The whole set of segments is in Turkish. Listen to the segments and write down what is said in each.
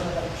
Gracias.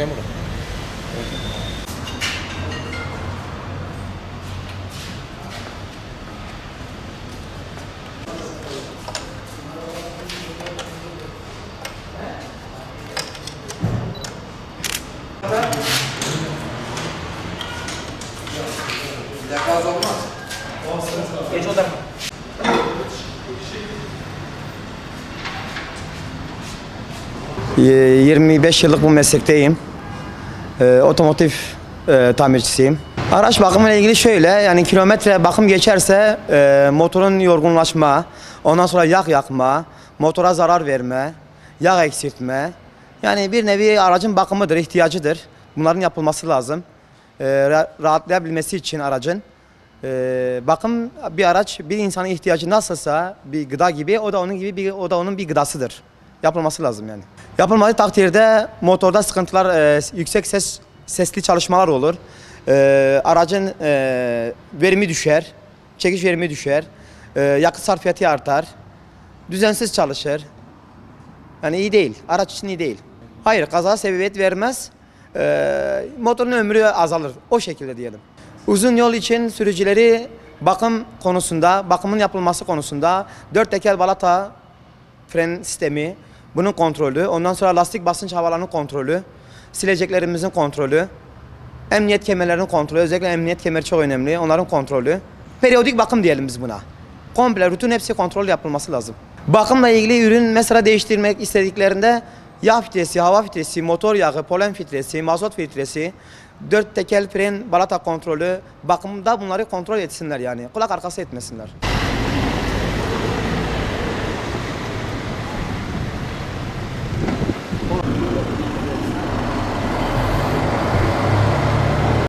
Şey. Geç o tarafa. Ee, 25 yıllık bu meslekteyim. Ee, otomotiv e, tamircisiyim. Araç bakımıyla ilgili şöyle yani kilometre bakım geçerse e, motorun yorgunlaşma, ondan sonra yak yakma, motora zarar verme, yağ eksiltme. Yani bir nevi aracın bakımıdır, ihtiyacıdır. Bunların yapılması lazım. Ra- rahatlayabilmesi için aracın. Ee, bakım bir araç bir insanın ihtiyacı nasılsa bir gıda gibi o da onun gibi bir o da onun bir gıdasıdır. Yapılması lazım yani. Yapılmadığı takdirde motorda sıkıntılar e, yüksek ses sesli çalışmalar olur. Ee, aracın e, verimi düşer, çekiş verimi düşer, e, yakıt sarfiyatı artar, düzensiz çalışır. Yani iyi değil. Araç için iyi değil. Hayır kaza sebebiyet vermez. Ee, motorun ömrü azalır. O şekilde diyelim. Uzun yol için sürücüleri bakım konusunda, bakımın yapılması konusunda dört teker balata fren sistemi, bunun kontrolü, ondan sonra lastik basınç havalarının kontrolü, sileceklerimizin kontrolü, emniyet kemerlerinin kontrolü, özellikle emniyet kemeri çok önemli, onların kontrolü. Periyodik bakım diyelim biz buna. Komple rutin hepsi kontrol yapılması lazım. Bakımla ilgili ürün mesela değiştirmek istediklerinde yağ filtresi, hava filtresi, motor yağı, polen filtresi, mazot filtresi, dört tekel fren balata kontrolü bakımda bunları kontrol etsinler yani. Kulak arkası etmesinler.